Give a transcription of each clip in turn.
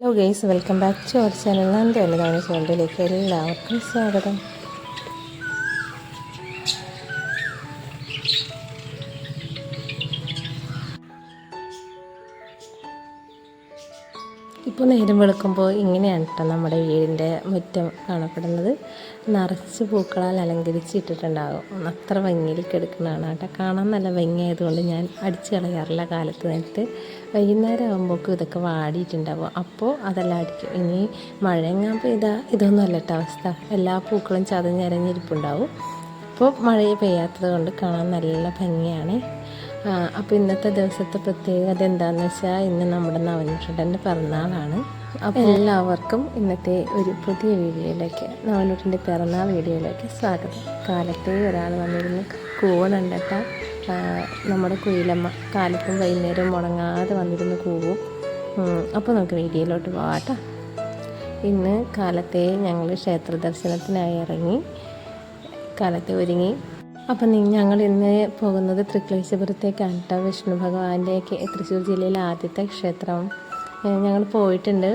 Hello guys welcome back to our channel എന്റെ വലുതാണ് ചൂണ്ടിലേക്ക് എല്ലാവർക്കും സ്വാഗതം. ഇപ്പോൾ നേരം വെളുക്കുമ്പോൾ ഇങ്ങനെയാണ് കേട്ടോ നമ്മുടെ വീടിന്റെ മുറ്റം കാണപ്പെടുന്നത്. നിറച്ച് പൂക്കളാൽ അലങ്കരിച്ചിട്ടിട്ടുണ്ടാകും. അത്ര ഭംഗിയിൽ കിടക്കുന്നതാണ് കേട്ടോ. കാണാൻ നല്ല ഭംഗിയായതുകൊണ്ട് ഞാൻ അടിച്ചു കളയാറില്ല കാലത്ത് നേരത്ത്. വൈകുന്നേരം ആകുമ്പോഴേക്കും ഇതൊക്കെ വാടിയിട്ടുണ്ടാകും അപ്പോൾ അതെല്ലാം അടിക്കും. ഇനി മഴയെങ്ങാൻ പെയ്താൽ ഇതൊന്നും അല്ല കേട്ടോ അവസ്ഥ. എല്ലാ പൂക്കളും ചതഞ്ഞരഞ്ഞിരിപ്പുണ്ടാവും. അപ്പോൾ മഴ പെയ്യാത്തത് കൊണ്ട് കാണാൻ നല്ല ഭംഗിയാണ്. അപ്പോൾ ഇന്നത്തെ ദിവസത്തെ പ്രത്യേകത എന്താണെന്ന് വെച്ചാൽ ഇന്ന് നമ്മുടെ നവനൂട്ടന്റെ പിറന്നാളാണ്. അപ്പോൾ എല്ലാവർക്കും ഇന്നത്തെ ഒരു പുതിയ വീഡിയോയിലേക്ക് നവനൂട്ടന്റെ പിറന്നാൾ വീഡിയോയിലേക്ക് സ്വാഗതം. കാലത്തെ ഒരാൾ വന്നിരുന്ന്. കൂവണുണ്ടട്ട നമ്മുടെ കുയിലമ്മ കാലത്തും വൈകുന്നേരവും മുടങ്ങാതെ വന്നിരുന്ന് കൂവും. അപ്പോൾ നമുക്ക് വീഡിയോയിലോട്ട് പോകാട്ടോ ഇന്ന് കാലത്തെ ഞങ്ങൾ ക്ഷേത്ര ദർശനത്തിനായി ഇറങ്ങി കാലത്തെ ഒരുങ്ങി അപ്പം ഞങ്ങൾ ഇന്ന് പോകുന്നത് തൃക്ലേശപുരത്തേക്കാണ് കേട്ടോ വിഷ്ണു ഭഗവാന്റെ തൃശ്ശൂർ ജില്ലയിലെ ആദ്യത്തെ ക്ഷേത്രം. ഞങ്ങൾ പോയിട്ടുണ്ട്.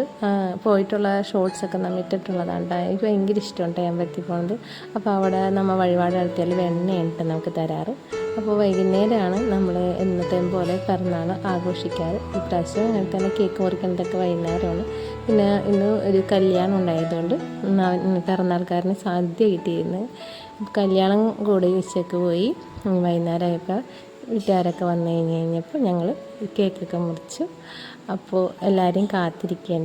പോയിട്ടുള്ള ഷോർട്സൊക്കെ നമ്മൾ ഇട്ടിട്ടുള്ളതാണ് എനിക്ക് ഭയങ്കര ഇഷ്ടമുണ്ട് അമ്പലത്തിൽ പോകുന്നത് അപ്പോൾ അവിടെ നമ്മൾ വഴിപാട് നടത്തിയാൽ വെണ്ണയുണ്ട് നമുക്ക് തരാറ്. അപ്പോൾ വൈകുന്നേരമാണ് നമ്മൾ എന്നത്തെയും പോലെ പിറന്നാൾ ആഘോഷിക്കാറ്. ഇപ്രാവശ്യം അങ്ങനെ തന്നെ കേക്ക് മുറിക്കുന്നതൊക്കെ വൈകുന്നേരമാണ്. പിന്നെ ഇന്ന് ഒരു കല്യാണം ഉണ്ടായതുകൊണ്ട് പിറന്നാൾക്കാരന് സാധ്യത കിട്ടിയിരുന്നു. കല്യാണം കൂടി ഉച്ചയ്ക്ക് പോയി വൈകുന്നേരമായപ്പോൾ വീട്ടുകാരൊക്കെ വന്നു കഴിഞ്ഞ് കഴിഞ്ഞപ്പോൾ ഞങ്ങൾ കേക്കൊക്കെ മുറിച്ചു. അപ്പോൾ എല്ലാവരെയും കാത്തിരിക്കാൻ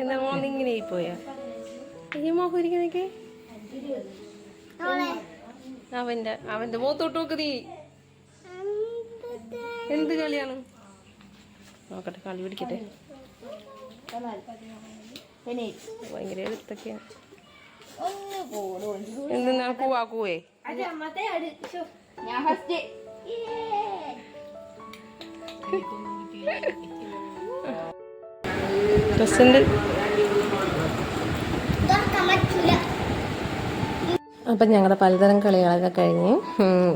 എന്താ മോൻ ഇങ്ങനെ പോയാ? ഈ മോഹം ഇരിക്കുന്നൊക്കെ അവന്റെ അവന്റെ മുഖത്തോട്ട് നോക്ക് നീ. എന്ത് കളിയാണ്? നോക്കട്ടെ കളി പിടിക്കട്ടെ. ഭയങ്കര എഴുത്തൊക്കെയാണ് എന്തിനാ കൂവാ? കൂവേ ഞാൻ ഫസ്റ്റ് പറ്റൂല അപ്പം ഞങ്ങളുടെ പലതരം കളികളൊക്കെ കഴിഞ്ഞ്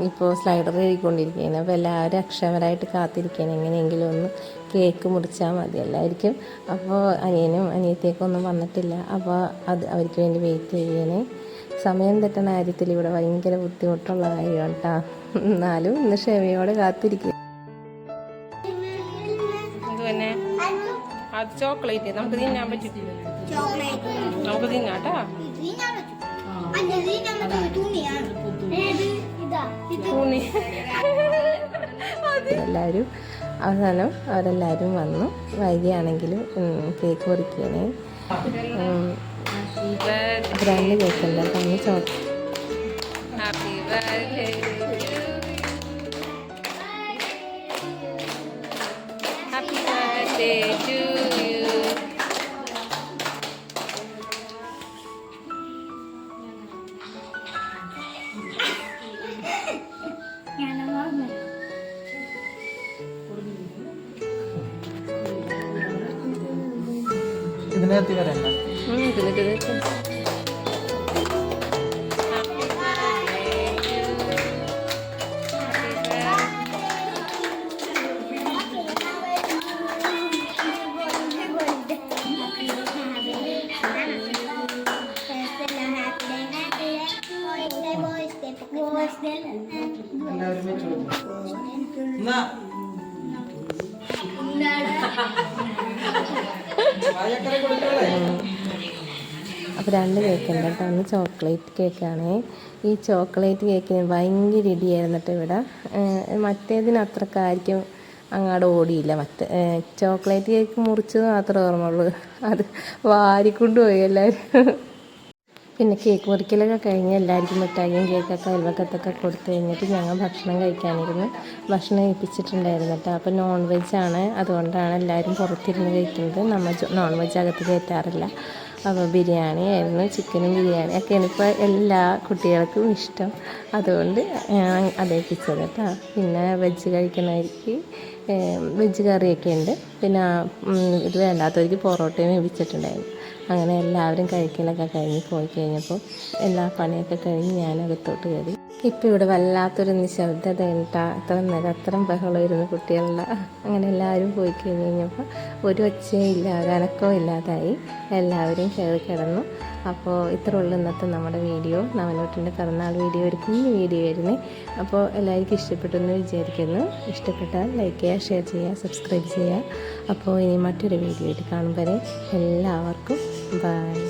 ഇപ്പോൾ സ്ലൈഡർ എഴുതിക്കൊണ്ടിരിക്കുകയാണ് അപ്പോൾ എല്ലാവരും അക്ഷമരായിട്ട് കാത്തിരിക്കുകയാണ്. എങ്ങനെയെങ്കിലും ഒന്ന് കേക്ക് മുറിച്ചാൽ മതി എല്ലാവർക്കും. അപ്പോൾ അനിയനും അനിയത്തേക്കും ഒന്നും വന്നിട്ടില്ല. അപ്പോൾ അത് അവർക്ക് വേണ്ടി വെയിറ്റ് ചെയ്യണേ സമയം തെറ്റണ കാര്യത്തിൽ ഇവിടെ ഭയങ്കര ബുദ്ധിമുട്ടുള്ള കാര്യമാണ് കേട്ടോ. എന്നാലും ഇന്ന് ക്ഷമയോടെ കാത്തിരിക്കുക. ചോക്ലേറ്റ് നമുക്ക് തിന്നാൻ പറ്റും. നമുക്ക് തിന്നാട്ടാ. ഊണി എല്ലാവരും അവസാനം അവരെല്ലാവരും വന്നു. വൈകിയാണെങ്കിലും കേക്ക് പൊറിക്കണേ ബ്രാൻഡ് കേക്ക് ഉണ്ട് ഹാപ്പി ചോക്ക ഇതിനകത്ത് വരണ്ട എല്ലാവരും അപ്പോൾ രണ്ട് കേക്ക് ഉണ്ട് കേട്ടോ. ഒന്ന് ചോക്ലേറ്റ് കേക്കാണ്. ഈ ചോക്ലേറ്റ് കേക്കിന് ഭയങ്കര ഇടിയായിരുന്നു കേട്ടോ ഇവിടെ. മറ്റേതിനത്രക്കായിരിക്കും അങ്ങാട് ഓടിയില്ല. മറ്റേ ചോക്ലേറ്റ് കേക്ക് മുറിച്ചത് മാത്രമേ ഓർമ്മയുള്ളൂ. അത് വാരിക്കൊണ്ടുപോയി എല്ലാവരും പിന്നെ കേക്ക് മുറിക്കലൊക്കെ കഴിഞ്ഞ് എല്ലാവർക്കും മിഠായിയും കേക്കൊക്കെ അയൽവക്കത്തൊക്കെ കൊടുത്തു കഴിഞ്ഞിട്ട് ഞങ്ങൾ ഭക്ഷണം കഴിക്കാനിരുന്നു. ഭക്ഷണം കഴിപ്പിച്ചിട്ടുണ്ടായിരുന്നു കേട്ടോ. അപ്പോൾ നോൺ വെജ് ആണ്. അതുകൊണ്ടാണ് എല്ലാവരും പുറത്തിരുന്ന് കഴിക്കുന്നത്. നമ്മൾ നോൺ വെജ് അകത്ത് കയറ്റാറില്ല. അപ്പോൾ ബിരിയാണി ആയിരുന്നു ചിക്കനും ബിരിയാണി ഒക്കെയാണ് ഇപ്പോൾ എല്ലാ കുട്ടികൾക്കും ഇഷ്ടം. അതുകൊണ്ട് അതേപ്പിച്ചത് കേട്ടോ. പിന്നെ വെജ് കഴിക്കുന്നവർക്ക് വെജ് കറിയൊക്കെ ഉണ്ട്. പിന്നെ ഇത് വേണ്ടാത്തവർക്ക് പൊറോട്ടയും വേവിച്ചിട്ടുണ്ടായിരുന്നു. അങ്ങനെ എല്ലാവരും കഴിക്കലൊക്കെ കഴിഞ്ഞ് പോയി കഴിഞ്ഞപ്പോൾ എല്ലാ പണിയൊക്കെ കഴിഞ്ഞ് ഞാൻ അകത്തോട്ട് കയറി. ഇപ്പം ഇവിടെ വല്ലാത്തൊരു നിശബ്ദത ഉണ്ടാ അത്ര നേരം അത്രയും ബഹളമായിരുന്നു കുട്ടികളുടെ. അങ്ങനെ എല്ലാവരും പോയി കഴിഞ്ഞ് കഴിഞ്ഞപ്പോൾ ഒരു ഒച്ചയും ഇല്ല അനക്കവും ഇല്ലാതായി. എല്ലാവരും കയറി കിടന്നു. അപ്പോൾ ഇത്ര ഉള്ളു ഇന്നത്തെ നമ്മുടെ വീഡിയോ. നവനോട്ടിന്റെ പിറന്നാൾ വീഡിയോ ഒരു കുഞ്ഞു വീഡിയോ ആയിരുന്നു. അപ്പോൾ എല്ലാവർക്കും ഇഷ്ടപ്പെട്ടു എന്ന് വിചാരിക്കുന്നു. ഇഷ്ടപ്പെട്ടാൽ ലൈക്ക് ചെയ്യുക ഷെയർ ചെയ്യുക സബ്സ്ക്രൈബ് ചെയ്യുക. അപ്പോൾ ഇനി മറ്റൊരു വീഡിയോ ആയിട്ട് കാണും വരെ എല്ലാവർക്കും ബൈ